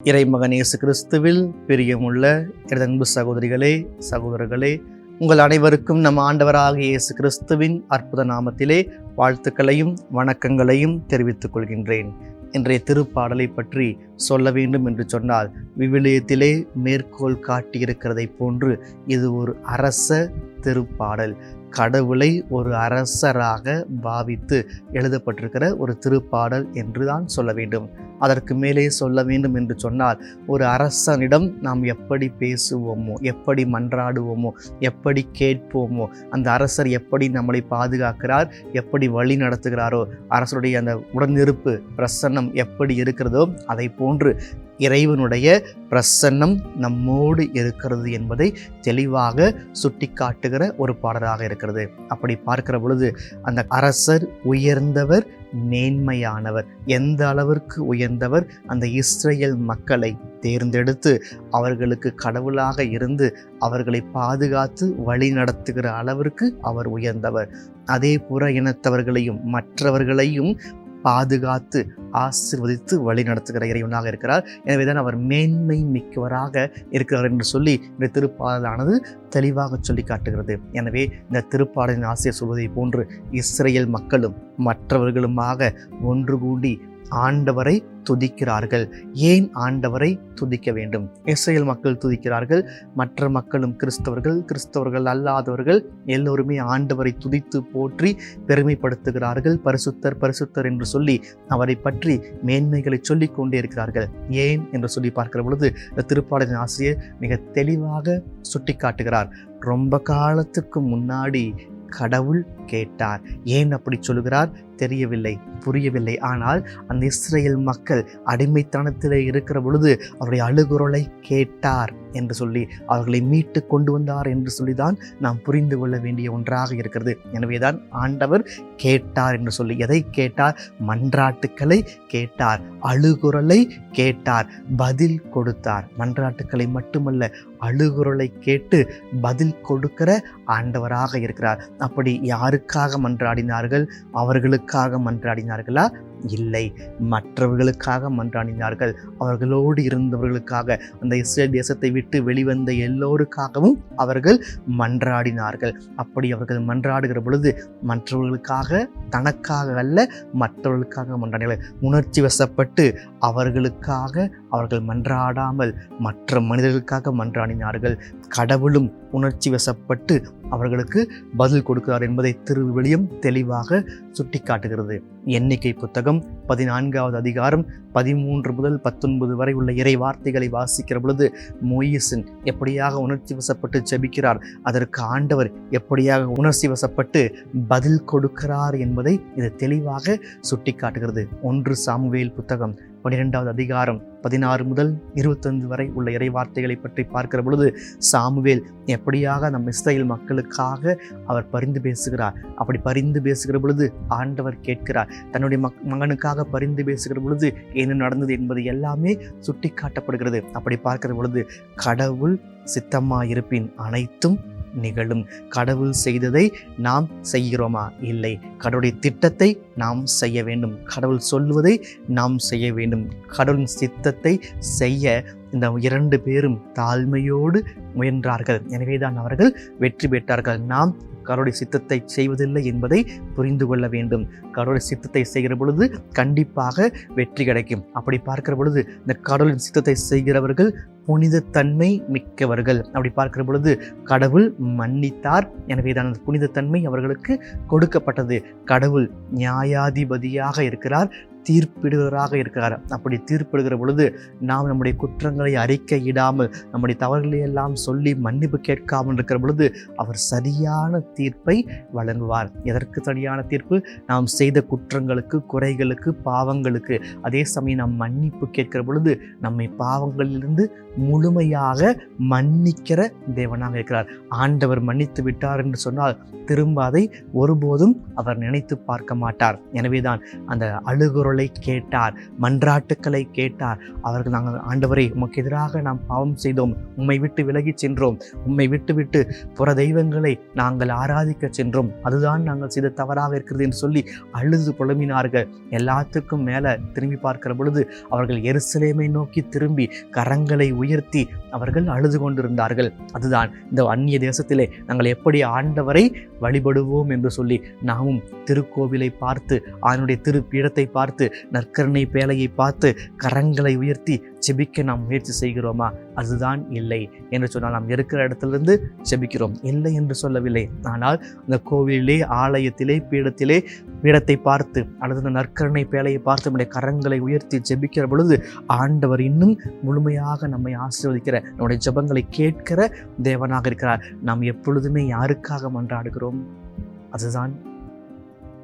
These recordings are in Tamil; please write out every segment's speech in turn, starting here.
இறைமகன் இயேசு கிறிஸ்துவில் பிரியமுள்ள எனது அன்பு சகோதரிகளே சகோதரர்களே உங்கள் அனைவருக்கும் நம் ஆண்டவராக இயேசு கிறிஸ்துவின் அற்புத நாமத்திலே வாழ்த்துக்களையும் வணக்கங்களையும் தெரிவித்துக் கொள்கின்றேன். இன்றைய திருப்பாடலை பற்றி சொல்ல வேண்டும் என்று சொன்னால் விவிலியத்திலே மேற்கோள் காட்டியிருக்கிறதை போன்று இது ஒரு அரச திருப்பாடல். கடவுளை ஒரு அரசராக பாவித்து எழுதப்பட்டிருக்கிற ஒரு திருப்பாடல் என்று தான் சொல்ல வேண்டும். அதற்கு மேலே சொல்ல வேண்டும் என்று சொன்னால் ஒரு அரசனிடம் நாம் எப்படி பேசுவோமோ எப்படி மன்றாடுவோமோ எப்படி கேட்போமோ அந்த அரசர் எப்படி நம்மளை பாதுகாக்கிறார் எப்படி வழி நடத்துகிறாரோ அரசருடைய அந்த உடனிருப்பு பிரசன்னம் எப்படி இருக்கிறதோ அதை போன்று இறைவனுடைய பிரசன்னம் நம்மோடு இருக்கிறது என்பதை தெளிவாக சுட்டிக்காட்டுகிற ஒரு பாடலாக இருக்கிறது. அப்படி பார்க்கிற பொழுது அந்த அரசர் உயர்ந்தவர் மேன்மையானவர். எந்த அளவிற்கு உயர்ந்தவர்? அந்த இஸ்ரேல் மக்களை தேர்ந்தெடுத்து அவர்களுக்கு கடவுளாக இருந்து அவர்களை பாதுகாத்து வழி நடத்துகிற அளவிற்கு அவர் உயர்ந்தவர். அதே புற இனத்தவர்களையும் மற்றவர்களையும் பாதுகாத்து ஆசிர்வதித்து வழி நடத்துகிற இறைவனாக இருக்கிறார். எனவே தான் அவர் மேன்மை மிக்கவராக இருக்கிறார் என்று சொல்லி இந்த திருப்பாடலானது தெளிவாக சொல்லி காட்டுகிறது. எனவே இந்த திருப்பாடலின் ஆசிரியர் சொல்வதை போன்று இஸ்ரேல் மக்களும் மற்றவர்களுமாக ஒன்று கூடி ஆண்டவரை துதிக்கிறார்கள். ஏன் ஆண்டவரை துதிக்க வேண்டும்? இஸ்ரேல் மக்கள் துதிக்கிறார்கள். மற்ற மக்களும் கிறிஸ்தவர்கள் கிறிஸ்தவர்கள் அல்லாதவர்கள் எல்லோருமே ஆண்டவரை துதித்து போற்றி பெருமைப்படுத்துகிறார்கள். பரிசுத்தர் பரிசுத்தர் என்று சொல்லி அவரை பற்றி மேன்மைகளை சொல்லிக் கொண்டே இருக்கிறார்கள். ஏன் என்று சொல்லி பார்க்கிற பொழுது இந்த திருப்பாடலின் ஆசிரியர் மிக தெளிவாக சுட்டி காட்டுகிறார் ரொம்ப காலத்துக்கு முன்னாடி கடவுள் கேட்டார். ஏன் அப்படி சொல்கிறார் தெரியவில்லை புரியவில்லை. ஆனால் அந்த இஸ்ரேல் மக்கள் அடிமைத்தனத்தில் இருக்கிற பொழுது அவருடைய அழுகுரலை கேட்டார் என்று சொல்லி அவர்களை மீட்டு கொண்டு வந்தார் என்று சொல்லிதான் நாம் புரிந்து கொள்ள வேண்டிய ஒன்றாக இருக்கிறது. எனவேதான் ஆண்டவர் கேட்டார் என்று சொல்லி எதை கேட்டார்? மன்றாட்டுக்களை கேட்டார் அழுகுரலை கேட்டார் பதில் கொடுத்தார். மன்றாட்டுக்களை மட்டுமல்ல அழுகுரலை கேட்டு பதில் கொடுக்கிற ஆண்டவராக இருக்கிறார். அப்படி யாருக்காக மன்றாடினார்கள்? அவர்களுக்காக மன்றாடினார்களா? இல்லை. மற்றவர்களுக்காக மன்றாடினார்கள். அவர்களோடு இருந்தவர்களுக்காக அந்த இஸ்ரேல் தேசத்தை விட்டு வெளிவந்த எல்லோருக்காகவும் அவர்கள் மன்றாடினார்கள். அப்படி அவர்கள் மன்றாடுகிற பொழுது மற்றவர்களுக்காக தனக்காக அல்ல மற்றவர்களுக்காக மன்றாடினார்கள். உணர்ச்சி வசப்பட்டு அவர்களுக்காக அவர்கள் மன்றாடாமல் மற்ற மனிதர்களுக்காக மன்றாடினார்கள். கடவுளும் உணர்ச்சி வசப்பட்டு அவர்களுக்கு பதில் கொடுக்கிறார் என்பதை திருவிழியம் தெளிவாக சுட்டிக்காட்டுகிறது. எண்ணிக்கை புத்தகம் பதினான்காவது அதிகாரம் பதிமூன்று முதல் பத்தொன்பது வரை உள்ள இறை வார்த்தைகளை வாசிக்கிற பொழுது மொய்யசன் எப்படியாக உணர்ச்சி வசப்பட்டு ஜெபிக்கிறார்? அதற்கு ஆண்டவர் எப்படியாக உணர்ச்சி வசப்பட்டு பதில் கொடுக்கிறார் என்பதை இது தெளிவாக சுட்டிக்காட்டுகிறது. ஒன்று சாமுவேல் புத்தகம் பன்னிரெண்டாவது அதிகாரம் பதினாறு முதல் இருபத்தஞ்சு வரை உள்ள இறை வார்த்தைகளை பற்றி பார்க்கிற பொழுது சாமுவேல் எப்படியாக நம் இஸ்ரேல் மக்களுக்காக அவர் பரிந்து பேசுகிறார்? அப்படி பரிந்து பேசுகிற பொழுது ஆண்டவர் கேட்கிறார் தன்னுடைய மக் மகனுக்காக பரிந்து பேசுகிற பொழுது என்ன நடந்தது என்பது எல்லாமே சுட்டி காட்டப்படுகிறது அப்படி பார்க்கிற பொழுது கடவுள் சித்தமாயிருப்பின் அனைத்தும் நிகழும். கடவுள் செய்ததை நாம் செய்கிறோமா? இல்லை. கடவுளுடைய திட்டத்தை நாம் செய்ய வேண்டும். கடவுள் சொல்வதை நாம் செய்ய வேண்டும். கடவுளின் சித்தத்தை செய்ய இந்த இரண்டு பேரும் தாழ்மையோடு முயன்றார்கள். எனவேதான் அவர்கள் வெற்றி பெற்றார்கள். நாம் கடவுளுடைய சித்தத்தை செய்வதில்லை என்பதை புரிந்து கொள்ள வேண்டும். கடவுளுடைய சித்தத்தை செய்கிற பொழுது கண்டிப்பாக வெற்றி கிடைக்கும். அப்படி பார்க்கிற பொழுது இந்த கடவுளின் சித்தத்தை செய்கிறவர்கள் புனிதத்தன்மை மிக்கவர்கள். அப்படி பார்க்கிற பொழுது கடவுள் மன்னித்தார். எனவே தான் அந்த புனிதத்தன்மை அவர்களுக்கு கொடுக்கப்பட்டது. கடவுள் நியாயாதிபதியாக இருக்கிறார். தீர்ப்பிடுவராக இருக்கிறார். அப்படி தீர்ப்பிடுகிற பொழுது நாம் நம்முடைய குற்றங்களை அறிக்கையிடாமல் நம்முடைய தவறுகளை எல்லாம் சொல்லி மன்னிப்பு கேட்காமல் இருக்கிற பொழுது அவர் சரியான தீர்ப்பை வழங்குவார். எதற்கு சரியான தீர்ப்பு? நாம் செய்த குற்றங்களுக்கு குறைகளுக்கு பாவங்களுக்கு. அதே சமயம் நாம் மன்னிப்பு கேட்கிற பொழுது நம்மை பாவங்களிலிருந்து முழுமையாக மன்னிக்கிற தேவனாக இருக்கிறார். ஆண்டவர் மன்னித்து விட்டார் என்று சொன்னால் திரும்ப அதை ஒருபோதும் அவர் நினைத்து பார்க்க மாட்டார். எனவேதான் அந்த அழுகுரல் ஜெபங்களை கேட்டார் மன்றாட்டுக்களை கேட்டார். அவர்கள் நாங்கள் ஆண்டவரை உமக்கு எதிராக நாம் பாவம் செய்தோம். உம்மை விட்டு விலகிச் சென்றோம். உம்மை விட்டு விட்டு புற தெய்வங்களை நாங்கள் ஆராதிக்க சென்றோம். அதுதான் நாங்கள் செய்த தவறாக இருக்கிறது என்று சொல்லி அழுது புலம்பினார்கள். எல்லாத்துக்கும் மேலே திரும்பி பார்க்கிற பொழுது அவர்கள் எருசலேமை நோக்கி திரும்பி கரங்களை உயர்த்தி அவர்கள் அழுது கொண்டிருந்தார்கள். அதுதான் இந்த அந்நிய தேசத்திலே நாங்கள் எப்படி ஆண்டவரை வழிபடுவோம் என்று சொல்லி நாமும் திருக்கோவிலை பார்த்து அதனுடைய திருப்பீடத்தை பார்த்து நற்கருணை பேழையை பார்த்து கரங்களை உயர்த்தி செபிக்க நாம் முயற்சி செய்கிறோமா? அதுதான் இல்லை என்று சொன்னால் நாம் இருக்கிற இடத்திலிருந்து செபிக்கிறோம். இல்லை என்று சொல்லவில்லை. ஆனால் அந்த கோவிலிலே ஆலயத்திலே பீடத்திலே பீடத்தை பார்த்து அல்லது அந்த நற்கரணை பேழையை பார்த்து நம்முடைய கரங்களை உயர்த்தி ஜெபிக்கிற பொழுது ஆண்டவர் இன்னும் முழுமையாக நம்மை ஆசீர்வதிக்கிற நம்முடைய ஜபங்களை கேட்கிற தேவனாக இருக்கிறார். நாம் எப்பொழுதுமே யாருக்காக மன்றாடுகிறோம்? அதுதான்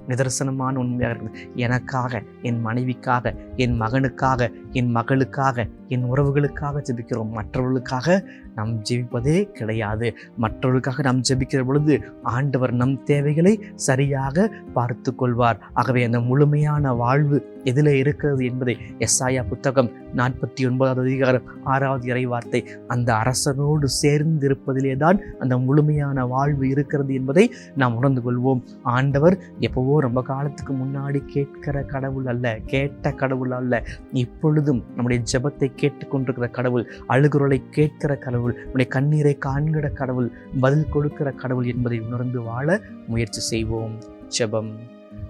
நிதர்சனமான உண்மையாக இருக்குது எனக்காக என் மனைவிக்காக என் மகனுக்காக என் மகளுக்காக என் உறவுகளுக்காக ஜெபிக்கிறோம். மற்றவர்களுக்காக நாம் ஜெபிப்பதே கிடையாது. மற்றவர்களுக்காக நாம் ஜெபிக்கிற பொழுது ஆண்டவர் நம் தேவைகளை சரியாக பார்த்து கொள்வார் ஆகவே அந்த முழுமையான வாழ்வு எதில் இருக்கிறது என்பதை எஸ்ஆயா புத்தகம் நாற்பத்தி ஒன்பதாவது அதிகாரம் ஆறாவது இறை வார்த்தை அந்த அரசனோடு சேர்ந்திருப்பதிலே தான் அந்த முழுமையான வாழ்வு இருக்கிறது என்பதை நாம் உணர்ந்து கொள்வோம். ஆண்டவர் எப்போவோ ரொம்ப காலத்துக்கு முன்னாடி கேட்கிற கடவுள் அல்ல கேட்ட கடவுள் அல்ல. இப்பொழுதும் நம்முடைய ஜெபத்தை கேட்டுக்கொண்டிருக்கிற கடவுள் அழுகுரலை கேட்கிற கடவுள் உன்னுடைய கண்ணீரை காண்கிற கடவுள் பதில் கொடுக்கிற கடவுள் என்பதை உணர்ந்து வாழ முயற்சி செய்வோம். ஜெபம்.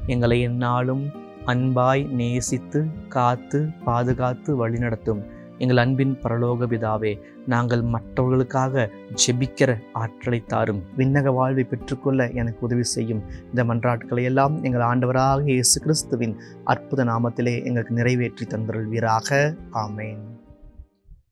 எங்களை எந்நாளும் அன்பாய் நேசித்து காத்து பாதுகாத்து வழிநடத்தும். எங்கள் அன்பின் பரலோக பிதாவே நாங்கள் மற்றவர்களுக்காக ஜெபிக்கிற ஆற்றலை தாரும். விண்ணக வாழ்வை பெற்றுக்கொள்ள எனக்கு உதவி செய்யும் இந்த மன்றாட்களை எல்லாம் எங்கள் ஆண்டவராக இயேசு கிறிஸ்துவின் அற்புத நாமத்திலே எங்களுக்கு நிறைவேற்றி தந்தருள்வீராக. ஆமேன்.